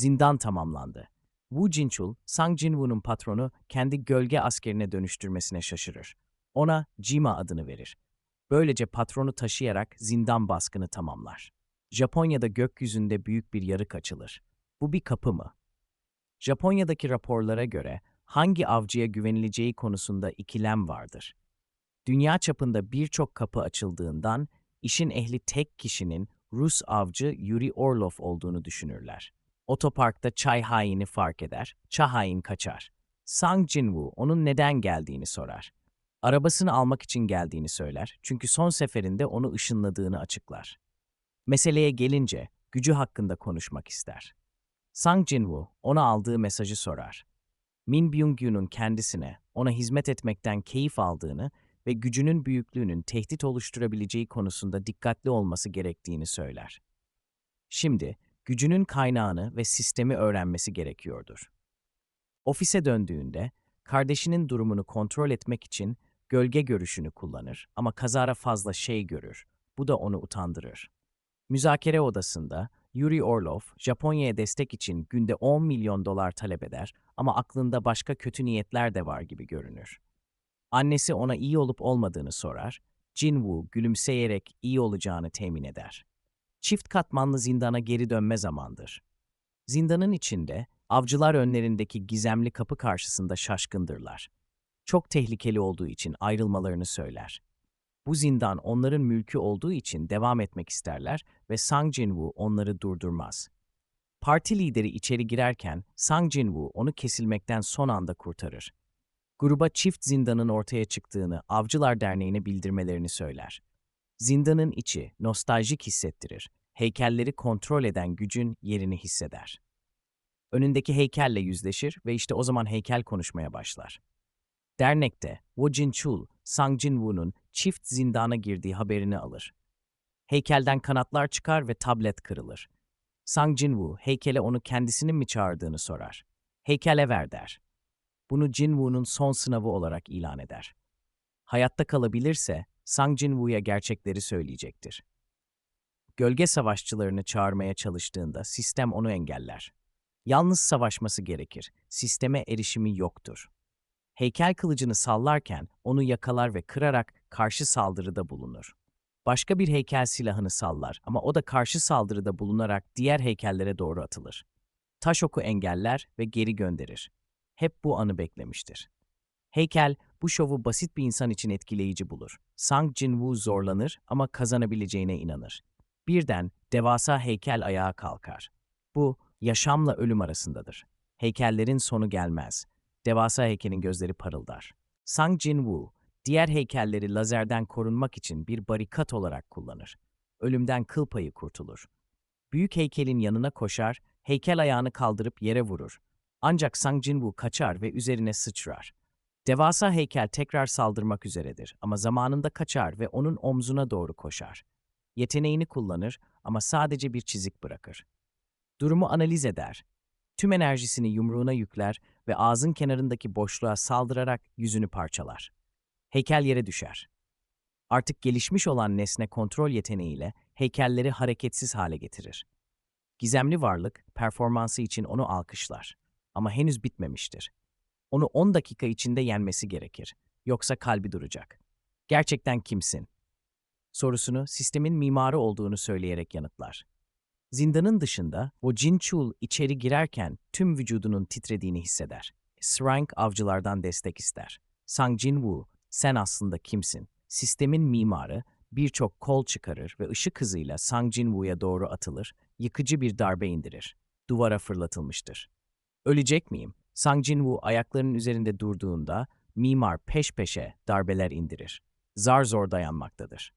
Zindan tamamlandı. Wu Jinchul, Sang Jinwoo'nun patronu kendi gölge askerine dönüştürmesine şaşırır. Ona Jima adını verir. Böylece patronu taşıyarak zindan baskını tamamlar. Japonya'da gökyüzünde büyük bir yarık açılır. Bu bir kapı mı? Japonya'daki raporlara göre hangi avcıya güvenileceği konusunda ikilem vardır. Dünya çapında birçok kapı açıldığından işin ehli tek kişinin Rus avcı Yuri Orlov olduğunu düşünürler. Otoparkta çay haini fark eder, çay hain kaçar. Sang Jinwoo onun neden geldiğini sorar. Arabasını almak için geldiğini söyler çünkü son seferinde onu ışınladığını açıklar. Meseleye gelince gücü hakkında konuşmak ister. Sang Jinwoo ona aldığı mesajı sorar. Min Byung-gyu'nun kendisine ona hizmet etmekten keyif aldığını ve gücünün büyüklüğünün tehdit oluşturabileceği konusunda dikkatli olması gerektiğini söyler. Şimdi gücünün kaynağını ve sistemi öğrenmesi gerekiyordur. Ofise döndüğünde kardeşinin durumunu kontrol etmek için gölge görüşünü kullanır ama kazara fazla şey görür. Bu da onu utandırır. Müzakere odasında Yuri Orlov, Japonya'ya destek için günde 10 milyon dolar talep eder ama aklında başka kötü niyetler de var gibi görünür. Annesi ona iyi olup olmadığını sorar, Jinwoo gülümseyerek iyi olacağını temin eder. Çift katmanlı zindana geri dönme zamandır. Zindanın içinde, avcılar önlerindeki gizemli kapı karşısında şaşkındırlar. Çok tehlikeli olduğu için ayrılmalarını söyler. Bu zindan onların mülkü olduğu için devam etmek isterler ve Sang Jinwoo onları durdurmaz. Parti lideri içeri girerken Sang Jinwoo onu kesilmekten son anda kurtarır. Gruba çift zindanın ortaya çıktığını Avcılar Derneği'ne bildirmelerini söyler. Zindanın içi nostaljik hissettirir. Heykelleri kontrol eden gücün yerini hisseder. Önündeki heykelle yüzleşir ve işte o zaman heykel konuşmaya başlar. Dernekte Wo Jin-chul, Sang Jin-woo'nun çift zindana girdiği haberini alır. Heykelden kanatlar çıkar ve tablet kırılır. Sang Jin-woo heykele onu kendisinin mi çağırdığını sorar. Heykele ver der. Bunu Jin-woo'nun son sınavı olarak ilan eder. Hayatta kalabilirse Sang Jin-woo'ya gerçekleri söyleyecektir. Gölge savaşçılarını çağırmaya çalıştığında sistem onu engeller. Yalnız savaşması gerekir. Sisteme erişimi yoktur. Heykel kılıcını sallarken onu yakalar ve kırarak karşı saldırıda bulunur. Başka bir heykel silahını sallar ama o da karşı saldırıda bulunarak diğer heykellere doğru atılır. Taş oku engeller ve geri gönderir. Hep bu anı beklemiştir. Heykel bu şovu basit bir insan için etkileyici bulur. Sang Jin-woo zorlanır ama kazanabileceğine inanır. Birden devasa heykel ayağa kalkar. Bu yaşamla ölüm arasındadır. Heykellerin sonu gelmez. Devasa heykelin gözleri parıldar. Sang Jin-woo, diğer heykelleri lazerden korunmak için bir barikat olarak kullanır. Ölümden kıl payı kurtulur. Büyük heykelin yanına koşar, heykel ayağını kaldırıp yere vurur. Ancak Sang Jin-woo kaçar ve üzerine sıçrar. Devasa heykel tekrar saldırmak üzeredir ama zamanında kaçar ve onun omzuna doğru koşar. Yeteneğini kullanır ama sadece bir çizik bırakır. Durumu analiz eder. Tüm enerjisini yumruğuna yükler ve ağzın kenarındaki boşluğa saldırarak yüzünü parçalar. Heykel yere düşer. Artık gelişmiş olan nesne kontrol yeteneğiyle heykelleri hareketsiz hale getirir. Gizemli varlık performansı için onu alkışlar. Ama henüz bitmemiştir. Onu 10 dakika içinde yenmesi gerekir. Yoksa kalbi duracak. Gerçekten kimsin? Sorusunu sistemin mimarı olduğunu söyleyerek yanıtlar. Zindanın dışında Wo Jin-chul içeri girerken tüm vücudunun titrediğini hisseder. Srank avcılardan destek ister. Sang Jin-woo, sen aslında kimsin? Sistemin mimarı birçok kol çıkarır ve ışık hızıyla Sang Jin-woo'ya doğru atılır, yıkıcı bir darbe indirir. Duvara fırlatılmıştır. Ölecek miyim? Sang Jin-woo ayaklarının üzerinde durduğunda mimar peş peşe darbeler indirir. Zar zor dayanmaktadır.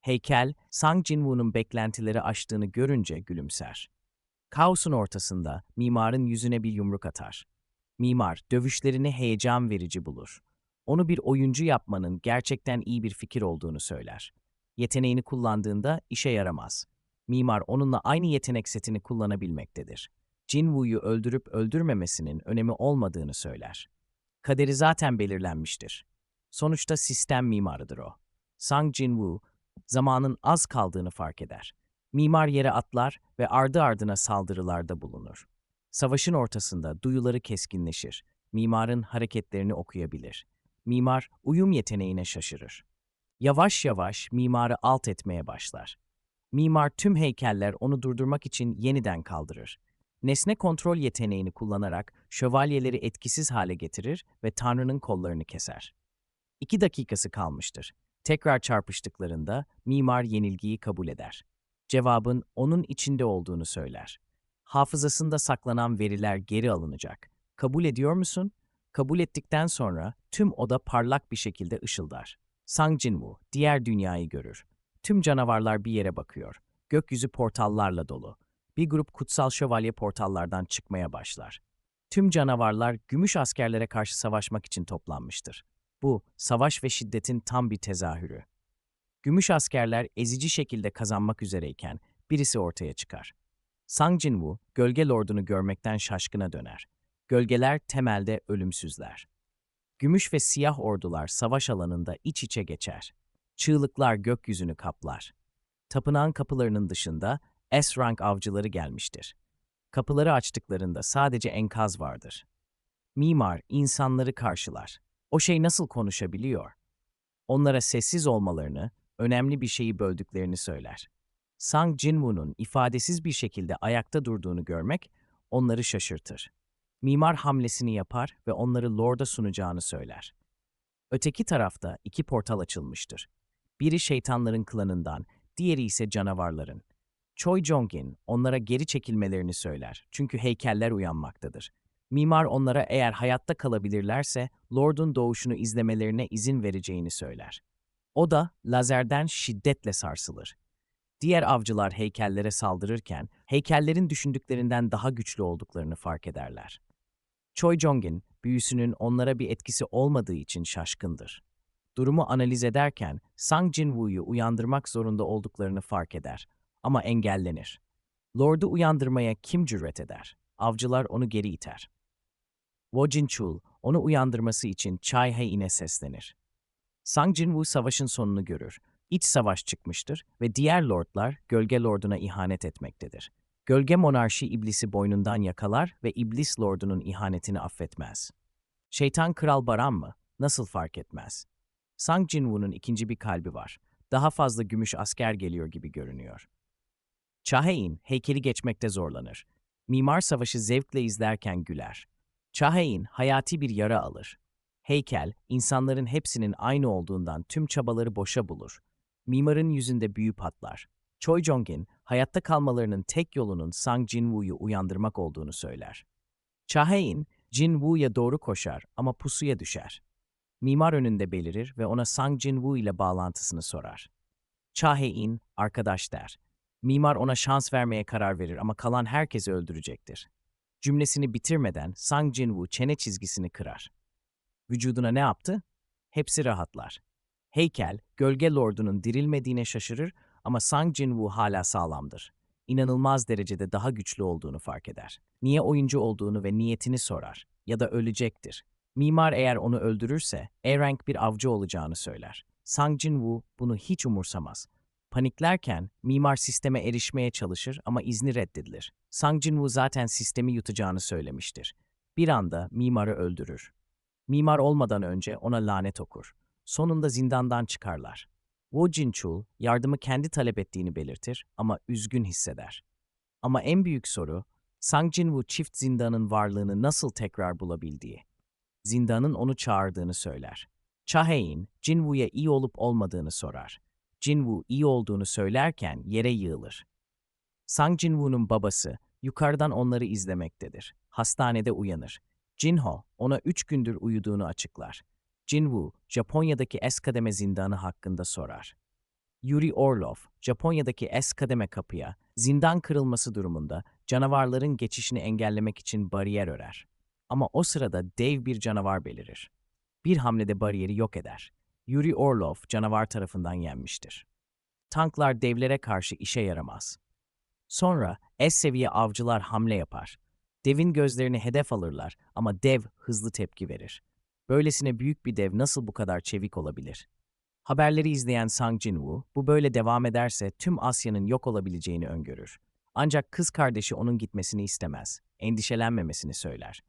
Heykel, Sang Jin-woo'nun beklentileri aştığını görünce gülümser. Kaosun ortasında mimarın yüzüne bir yumruk atar. Mimar dövüşlerini heyecan verici bulur. Onu bir oyuncu yapmanın gerçekten iyi bir fikir olduğunu söyler. Yeteneğini kullandığında işe yaramaz. Mimar onunla aynı yetenek setini kullanabilmektedir. Jinwoo'yu öldürüp öldürmemesinin önemi olmadığını söyler. Kaderi zaten belirlenmiştir. Sonuçta sistem mimarıdır o. Sang Jinwoo, zamanın az kaldığını fark eder. Mimar yere atlar ve ardı ardına saldırılarda bulunur. Savaşın ortasında duyuları keskinleşir. Mimarın hareketlerini okuyabilir. Mimar uyum yeteneğine şaşırır. Yavaş yavaş mimarı alt etmeye başlar. Mimar tüm heykeller onu durdurmak için yeniden kaldırır. Nesne kontrol yeteneğini kullanarak şövalyeleri etkisiz hale getirir ve Tanrı'nın kollarını keser. İki dakikası kalmıştır. Tekrar çarpıştıklarında mimar yenilgiyi kabul eder. Cevabın onun içinde olduğunu söyler. Hafızasında saklanan veriler geri alınacak. Kabul ediyor musun? Kabul ettikten sonra tüm oda parlak bir şekilde ışıldar. Sang Jinwoo diğer dünyayı görür. Tüm canavarlar bir yere bakıyor. Gökyüzü portallarla dolu. Bir grup kutsal şövalye portallardan çıkmaya başlar. Tüm canavarlar gümüş askerlere karşı savaşmak için toplanmıştır. Bu, savaş ve şiddetin tam bir tezahürü. Gümüş askerler ezici şekilde kazanmak üzereyken birisi ortaya çıkar. Sang Jinwoo, gölge lordunu görmekten şaşkına döner. Gölgeler temelde ölümsüzler. Gümüş ve siyah ordular savaş alanında iç içe geçer. Çığlıklar gökyüzünü kaplar. Tapınağın kapılarının dışında S-rank avcıları gelmiştir. Kapıları açtıklarında sadece enkaz vardır. Mimar insanları karşılar. O şey nasıl konuşabiliyor? Onlara sessiz olmalarını, önemli bir şeyi böldüklerini söyler. Sang Jinwoo'nun ifadesiz bir şekilde ayakta durduğunu görmek onları şaşırtır. Mimar hamlesini yapar ve onları Lord'a sunacağını söyler. Öteki tarafta iki portal açılmıştır. Biri şeytanların klanından, diğeri ise canavarların. Choi Jong-in onlara geri çekilmelerini söyler çünkü heykeller uyanmaktadır. Mimar onlara eğer hayatta kalabilirlerse Lord'un doğuşunu izlemelerine izin vereceğini söyler. O da lazerden şiddetle sarsılır. Diğer avcılar heykellere saldırırken heykellerin düşündüklerinden daha güçlü olduklarını fark ederler. Choi Jong-in büyüsünün onlara bir etkisi olmadığı için şaşkındır. Durumu analiz ederken Sang Jinwoo'yu uyandırmak zorunda olduklarını fark eder ama engellenir. Lord'u uyandırmaya kim cüret eder? Avcılar onu geri iter. Wo Jinchul onu uyandırması için Chai Hae-in'e seslenir. Sang Jinwoo savaşın sonunu görür. İç savaş çıkmıştır ve diğer lordlar Gölge Lord'una ihanet etmektedir. Gölge monarşi iblisi boynundan yakalar ve iblis lordunun ihanetini affetmez. Şeytan Kral Baran mı? Nasıl fark etmez? Sang Jinwoo'nun ikinci bir kalbi var. Daha fazla gümüş asker geliyor gibi görünüyor. Chahain heykeli geçmekte zorlanır. Mimar Savaşı zevkle izlerken güler. Chahain hayati bir yara alır. Heykel, insanların hepsinin aynı olduğundan tüm çabaları boşa bulur. Mimarın yüzünde büyü patlar. Choi Jong-in, hayatta kalmalarının tek yolunun Sang Jinwoo'yu uyandırmak olduğunu söyler. Chahain, Jinwoo'ya doğru koşar ama pusuya düşer. Mimar önünde belirir ve ona Sang Jinwoo ile bağlantısını sorar. Chahain, arkadaş der. Mimar ona şans vermeye karar verir ama kalan herkesi öldürecektir. Cümlesini bitirmeden Sang Jinwoo çene çizgisini kırar. Vücuduna ne yaptı? Hepsi rahatlar. Heykel, Gölge Lord'unun dirilmediğine şaşırır ama Sang Jinwoo hala sağlamdır. İnanılmaz derecede daha güçlü olduğunu fark eder. Niye oyuncu olduğunu ve niyetini sorar. Ya da ölecektir. Mimar eğer onu öldürürse, A-Rank bir avcı olacağını söyler. Sang Jinwoo bunu hiç umursamaz. Paniklerken mimar sisteme erişmeye çalışır ama izni reddedilir. Sang Jinwoo zaten sistemi yutacağını söylemiştir. Bir anda mimarı öldürür. Mimar olmadan önce ona lanet okur. Sonunda zindandan çıkarlar. Wo Jinchul yardımı kendi talep ettiğini belirtir ama üzgün hisseder. Ama en büyük soru, Sang Jinwoo çift zindanın varlığını nasıl tekrar bulabildiği. Zindanın onu çağırdığını söyler. Chahain, Jinwoo'ya iyi olup olmadığını sorar. Jinwoo iyi olduğunu söylerken yere yığılır. Sang Jinwoo'nun babası yukarıdan onları izlemektedir. Hastanede uyanır. Jinho ona üç gündür uyuduğunu açıklar. Jinwoo, Japonya'daki S kademe zindanı hakkında sorar. Yuri Orlov, Japonya'daki S kademe kapıya, zindan kırılması durumunda canavarların geçişini engellemek için bariyer örer. Ama o sırada dev bir canavar belirir. Bir hamlede bariyeri yok eder. Yuri Orlov canavar tarafından yenmiştir. Tanklar devlere karşı işe yaramaz. Sonra S seviye avcılar hamle yapar. Devin gözlerini hedef alırlar ama dev hızlı tepki verir. Böylesine büyük bir dev nasıl bu kadar çevik olabilir? Haberleri izleyen Sang Jinwoo, bu böyle devam ederse tüm Asya'nın yok olabileceğini öngörür. Ancak kız kardeşi onun gitmesini istemez. Endişelenmemesini söyler.